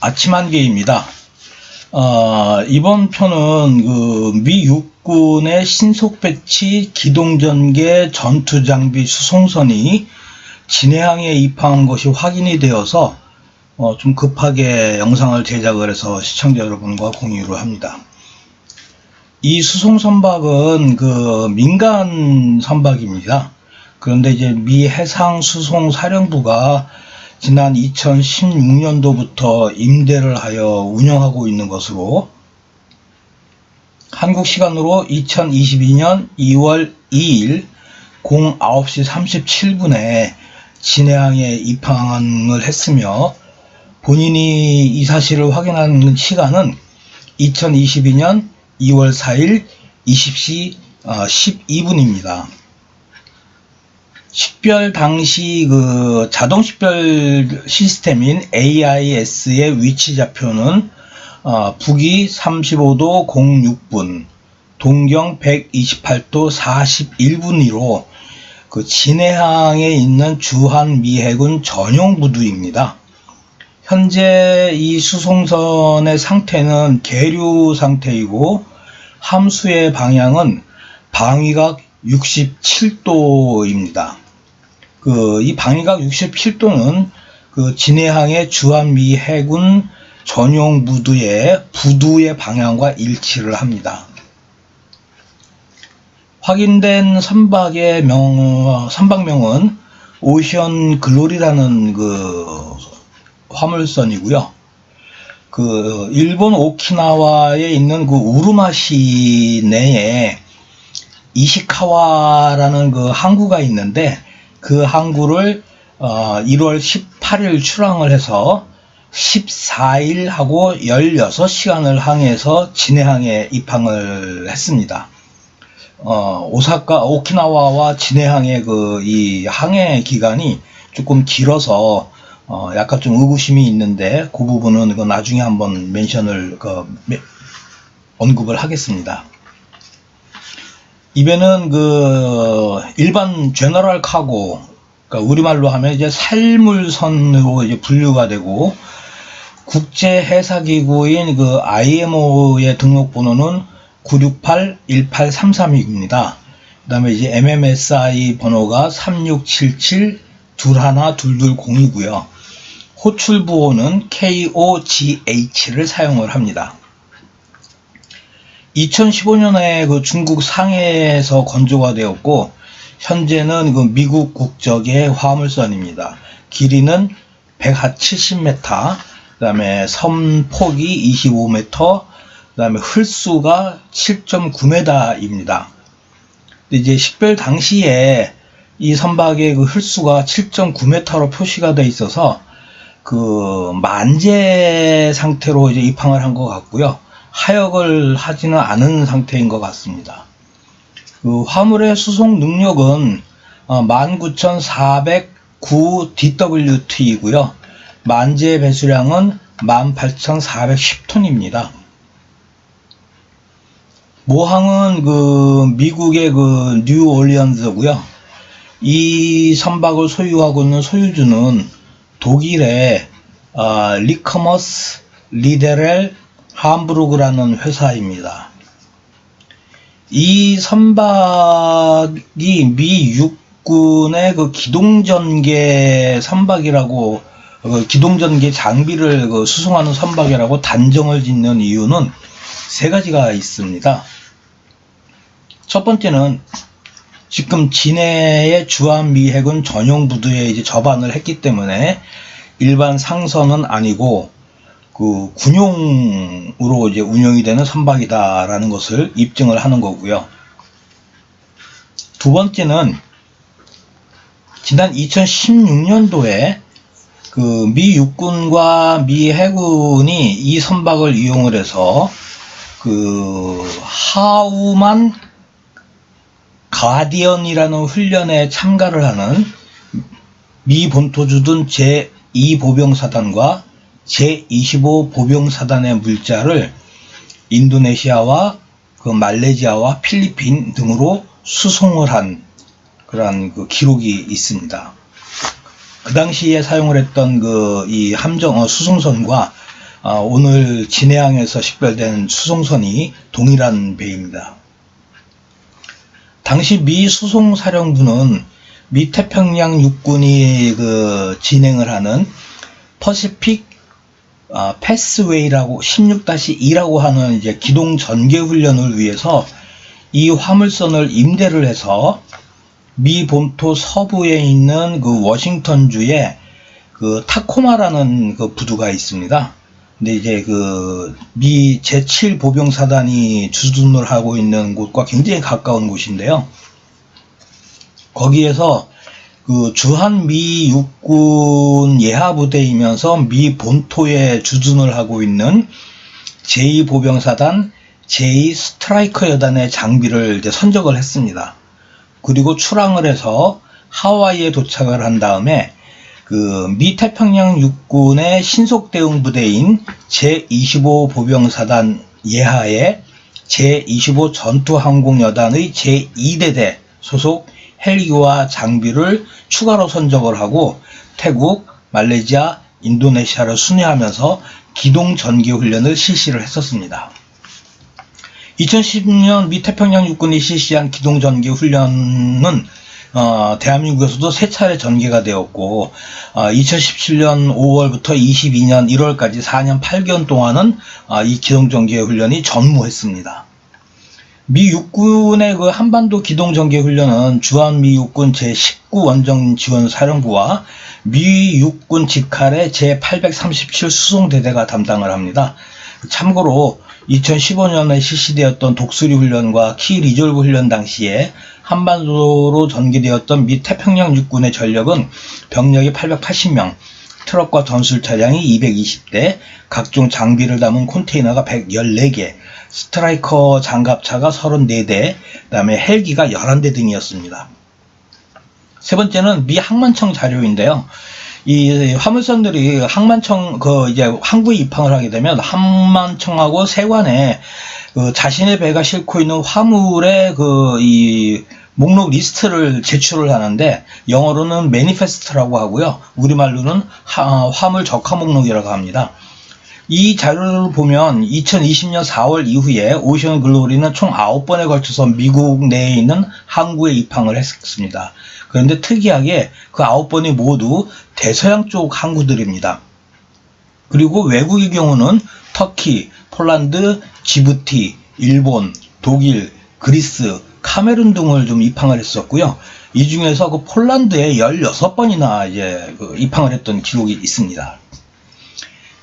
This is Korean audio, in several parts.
아침 한개입니다. 어, 이번 편은 그 미 육군의 신속 배치 기동전개 전투 장비 수송선이 진해항에 입항한 것이 확인이 되어서 어, 좀 급하게 영상을 제작을 해서 시청자 여러분과 공유를 합니다. 이 수송 선박은 그 민간 선박입니다. 그런데 이제 미 해상 수송 사령부가 지난 2016년도부터 임대를 하여 운영하고 있는 것으로 한국 시간으로 2022년 2월 2일 09시 37분에 진해항에 입항을 했으며 본인이 이 사실을 확인한 시간은 2022년 2월 4일 20시 12분입니다. 식별 당시 그 자동 식별 시스템인 AIS의 위치 좌표는 어, 북위 35도 06분, 동경 128도 41분으로 그 진해항에 있는 주한 미해군 전용 부두입니다. 현재 이 수송선의 상태는 계류 상태이고 함수의 방향은 방위각 67도입니다. 그 이 방위각 67도는 그 진해항의 주한미 해군 전용 부두의 부두의 방향과 일치를 합니다. 확인된 선박의 명 선박명은 오션 글로리라는 그 화물선이고요. 그 일본 오키나와에 있는 그 우루마시 내에 이시카와라는 그 항구가 있는데 그 항구를 어 1월 18일 출항을 해서 14일 하고 16시간을 항해서 진해항에 입항을 했습니다. 어, 오사카, 오키나와와 진해항의 그 이 항해 기간이 조금 길어서 어, 약간 좀 의구심이 있는데 그 부분은 그 나중에 한번 멘션을 그 메- 언급을 하겠습니다. 이배는 그 일반 제너럴 카고 그러니까 우리말로 하면 이제 살물선으로 이제 분류가 되고 국제 해사 기구인 그 IMO의 등록 번호는 968-1833입니다. 그다음에 이제 MMSI 번호가 3677-212202고요. 호출 부호는 KOGH를 사용을 합니다. 2015년에 그 중국 상해에서 건조가 되었고 현재는 그 미국 국적의 화물선입니다. 길이는 170m, 그 다음에 섬 폭이 25m, 그 다음에 흘수가 7.9m입니다. 이제 식별 당시에 이 선박의 그 흘수가 7.9m로 표시가 돼 있어서 그 만재 상태로 이제 입항을 한 것 같고요. 하역을 하지는 않은 상태인 것 같습니다. 그 화물의 수송 능력은 어, 19,409 DWT이고요. 만재 배수량은 18,410톤입니다. 모항은 그 미국의 그 뉴올리언즈고요. 이 선박을 소유하고 있는 소유주는 독일의 어, 리커머스 리데렐 함부르그라는 회사입니다. 이 선박이 미 육군의 그 기동전개 선박이라고 그 기동전개 장비를 그 수송하는 선박이라고 단정을 짓는 이유는 세 가지가 있습니다. 첫 번째는 지금 진해의 주한미 해군 전용 부두에 이제 접안을 했기 때문에 일반 상선은 아니고 그 군용으로 이제 운영이 되는 선박이다라는 것을 입증을 하는 거고요. 두 번째는 지난 2016년도에 그 미 육군과 미 해군이 이 선박을 이용을 해서 그 하우만 가디언이라는 훈련에 참가를 하는 미 본토 주둔 제2보병사단과 제25 보병사단의 물자를 인도네시아와 그 말레이시아와 필리핀 등으로 수송을 한 그러한 그 기록이 있습니다. 그 당시에 사용을 했던 그 이 함정 어, 수송선과 아, 오늘 진해항에서 식별된 수송선이 동일한 배입니다. 당시 미 수송사령부는 미 태평양 육군이 그 진행을 하는 퍼시픽 아, 패스웨이라고 16-2라고 하는 이제 기동 전개 훈련을 위해서 이 화물선을 임대를 해서 미 본토 서부에 있는 그 워싱턴 주에 그 타코마라는 그 부두가 있습니다. 근데 이제 그 미 제7 보병사단이 주둔을 하고 있는 곳과 굉장히 가까운 곳인데요. 거기에서 그 주한 미 육군 예하 부대이면서 미 본토에 주둔을 하고 있는 제2보병사단 제2 스트라이커 여단의 장비를 이제 선적을 했습니다. 그리고 출항을 해서 하와이에 도착을 한 다음에 그 미 태평양 육군의 신속 대응 부대인 제25 보병사단 예하의 제25 전투항공여단의 제2대대 소속 헬기와 장비를 추가로 선적을 하고 태국, 말레이시아, 인도네시아를 순회하면서 기동 전개 훈련을 실시를 했었습니다. 2010년 미 태평양 육군이 실시한 기동 전개 훈련은 어, 대한민국에서도 세 차례 전개가 되었고 어, 2017년 5월부터 22년 1월까지 4년 8개월 동안은 어, 이 기동 전개 훈련이 전무했습니다. 미 육군의 그 한반도 기동 전개 훈련은 주한 미 육군 제19 원정 지원 사령부와 미 육군 직할의 제837 수송대대가 담당을 합니다. 참고로 2015년에 실시되었던 독수리 훈련과 키 리졸브 훈련 당시에 한반도로 전개되었던 미 태평양 육군의 전력은 병력이 880명, 트럭과 전술 차량이 220대, 각종 장비를 담은 컨테이너가 114개, 스트라이커 장갑차가 34대, 그다음에 헬기가 11대 등이었습니다. 세 번째는 미 항만청 자료인데요. 이 화물선들이 항만청 그 이제 항구에 입항을 하게 되면 항만청하고 세관에 그 자신의 배가 싣고 있는 화물의 그 이 목록 리스트를 제출을 하는데 영어로는 매니페스트라고 하고요. 우리말로는 하, 화물 적화 목록이라고 합니다. 이 자료를 보면 2020년 4월 이후에 오션 글로리는 총 9번에 걸쳐서 미국 내에 있는 항구에 입항을 했습니다. 그런데 특이하게 그 9번이 모두 대서양 쪽 항구들입니다. 그리고 외국의 경우는 터키, 폴란드, 지부티, 일본, 독일, 그리스, 카메룬 등을 좀 입항을 했었고요. 이 중에서 그 폴란드에 16번이나 이제 그 입항을 했던 기록이 있습니다.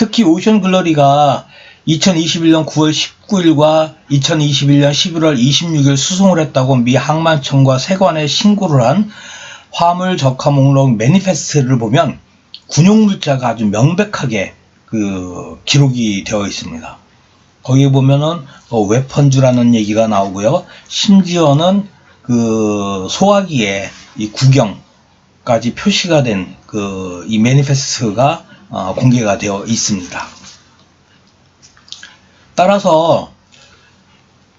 특히 오션 글러리가 2021년 9월 19일과 2021년 11월 26일 수송을 했다고 미 항만청과 세관에 신고를 한 화물 적화 목록 매니페스트를 보면 군용 물자가 아주 명백하게 그 기록이 되어 있습니다. 거기에 보면은 어, 웨펀즈라는 얘기가 나오고요. 심지어는 그 소화기에 이 구경까지 표시가 된 그 이 매니페스트가 어, 공개가 되어 있습니다. 따라서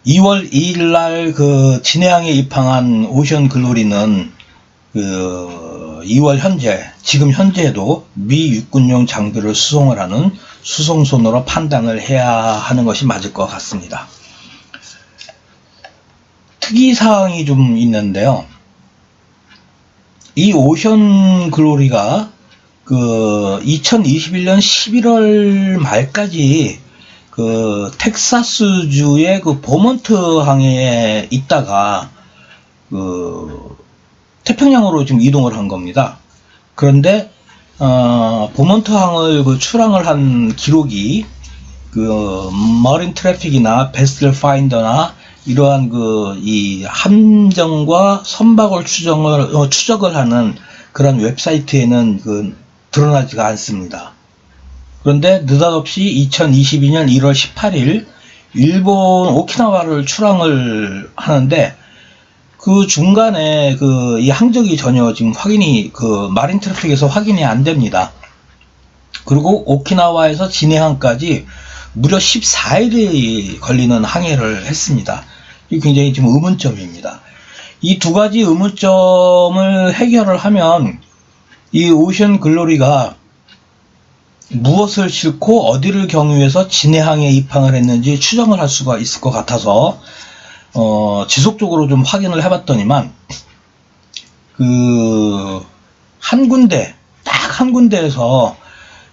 2월 2일 날 그 진해항에 입항한 오션 글로리는 그 2월 현재 지금 현재에도 미 육군용 장비를 수송을 하는 수송선으로 판단을 해야 하는 것이 맞을 것 같습니다. 특이 사항이 좀 있는데요. 이 오션 글로리가 그 2021년 11월 말까지 그 텍사스주의 그 버먼트 항에 있다가 그 태평양으로 지금 이동을 한 겁니다. 그런데 어, 버먼트 항을 그 출항을 한 기록이 그 머린 트래픽이나 베스트 파인더나 이러한 그 이 함정과 선박을 추정을 어, 추적을 하는 그런 웹사이트에는 그 드러나지가 않습니다. 그런데 느닷없이 2022년 1월 18일 일본 오키나와를 출항을 하는데 그 중간에 그 이 항적이 전혀 지금 확인이 그 마린 트래픽에서 확인이 안 됩니다. 그리고 오키나와에서 진해항까지 무려 14일이 걸리는 항해를 했습니다. 이 굉장히 지금 의문점입니다. 이 두 가지 의문점을 해결을 하면 이 오션 글로리가 무엇을 싣고 어디를 경유해서 진해항에 입항을 했는지 추정을 할 수가 있을 것 같아서 어, 지속적으로 좀 확인을 해봤더니만 그 한 군데 딱 한 군데에서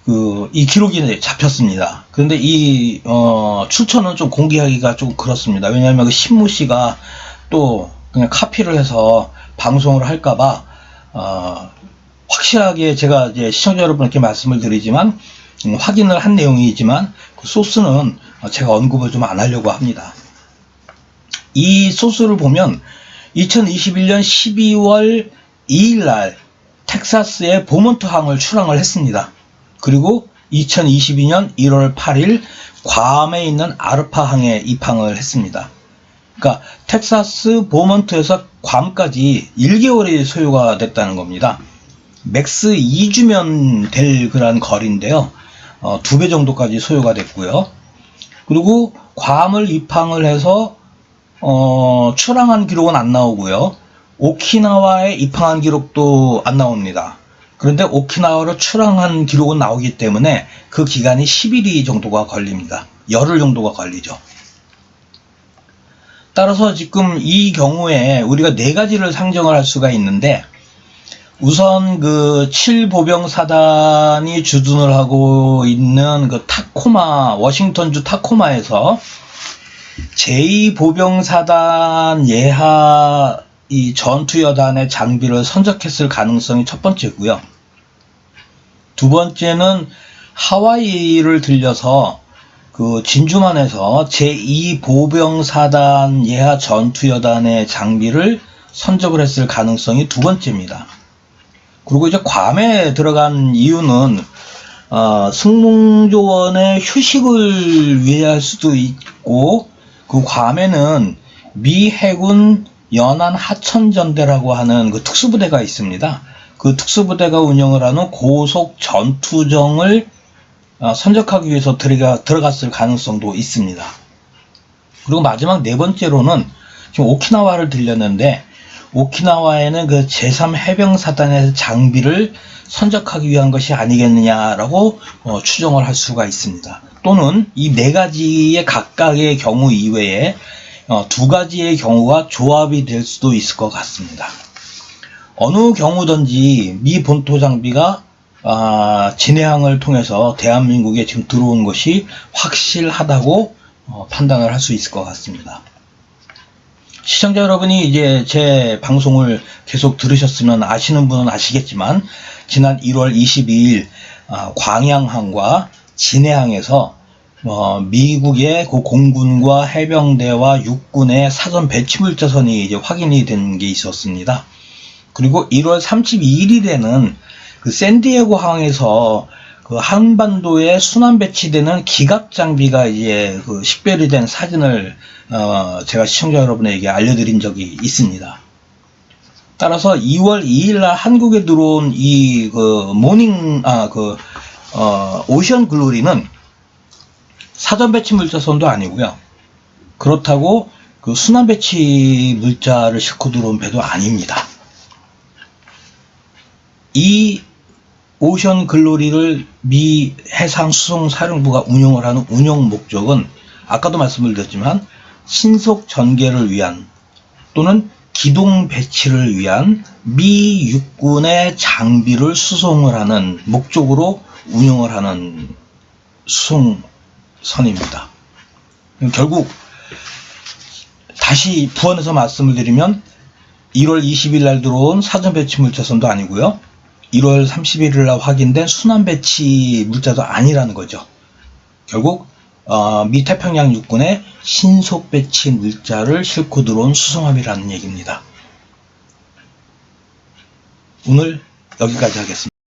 그 이 기록이 잡혔습니다. 그런데 이 어, 출처는 좀 공개하기가 좀 그렇습니다. 왜냐하면 그 신무 씨가 또 그냥 카피를 해서 방송을 할까봐 어, 확실하게 제가 이제 시청자 여러분께 말씀을 드리지만 음, 확인을 한 내용이지만 그 소스는 제가 언급을 좀 안 하려고 합니다. 이 소스를 보면 2021년 12월 2일 날 텍사스의 보먼트 항을 출항을 했습니다. 그리고 2022년 1월 8일 괌에 있는 아르파 항에 입항을 했습니다. 그러니까 텍사스 보먼트에서 괌까지 1개월이 소요가 됐다는 겁니다. 맥스 2주면 될 그런 거리인데요. 어, 두배 정도까지 소요가 됐고요. 그리고 괌을 입항을 해서 어, 출항한 기록은 안 나오고요. 오키나와에 입항한 기록도 안 나옵니다. 그런데 오키나와로 출항한 기록은 나오기 때문에 그 기간이 11일 정도가 걸립니다. 열흘 정도가 걸리죠. 따라서 지금 이 경우에 우리가 네 가지를 상정을 할 수가 있는데 우선 그 7보병 사단이 주둔을 하고 있는 그 타코마 워싱턴주 타코마에서 제2보병 사단 예하 이 전투 여단의 장비를 선적했을 가능성이 첫 번째고요. 두 번째는 하와이를 들려서 그 진주만에서 제2보병 사단 예하 전투 여단의 장비를 선적을 했을 가능성이 두 번째입니다. 그리고 이제 괌에 들어간 이유는 어, 승무조원의 휴식을 위해 할 수도 있고 그 괌에는 미 해군 연안 하천전대라고 하는 그 특수부대가 있습니다. 그 특수부대가 운영을 하는 고속 전투정을 어, 선적하기 위해서 들어가, 들어갔을 가능성도 있습니다. 그리고 마지막 네 번째로는 지금 오키나와를 들렸는데 오키나와에는 그 제3해병사단의 장비를 선적하기 위한 것이 아니겠느냐라고 어, 추정을 할 수가 있습니다. 또는 이 네 가지의 각각의 경우 이외에 어, 두 가지의 경우가 조합이 될 수도 있을 것 같습니다. 어느 경우든지 미 본토 장비가 아, 진해항을 통해서 대한민국에 지금 들어온 것이 확실하다고 어, 판단을 할 수 있을 것 같습니다. 시청자 여러분이 이제 제 방송을 계속 들으셨으면 아시는 분은 아시겠지만 지난 1월 22일 아, 광양항과 진해항에서 어, 미국의 그 공군과 해병대와 육군의 사전 배치 물자선이 이제 확인이 된 게 있었습니다. 그리고 1월 32일에는 그 샌디에고 항에서 그 한반도에 순환 배치되는 기갑 장비가 이제 그 식별이 된 사진을 어 제가 시청자 여러분에게 알려드린 적이 있습니다. 따라서 2월 2일 날 한국에 들어온 이 그 모닝 아그 어, 오션 글로리는 사전 배치 물자선도 아니고요. 그렇다고 그 순환 배치 물자를 싣고 들어온 배도 아닙니다. 이 오션 글로리를 미 해상 수송 사령부가 운영을 하는 운영 목적은 아까도 말씀을 드렸지만 신속 전개를 위한 또는 기동 배치를 위한 미 육군의 장비를 수송을 하는 목적으로 운영을 하는 수송선입니다. 결국 다시 부원해서 말씀을 드리면 1월 20일 날 들어온 사전 배치 물자선도 아니고요. 1월 31일 날 확인된 순환 배치 물자도 아니라는 거죠. 결국 어, 미 태평양 육군의 신속 배치 물자를 싣고 들어온 수송함이라는 얘기입니다. 오늘 여기까지 하겠습니다.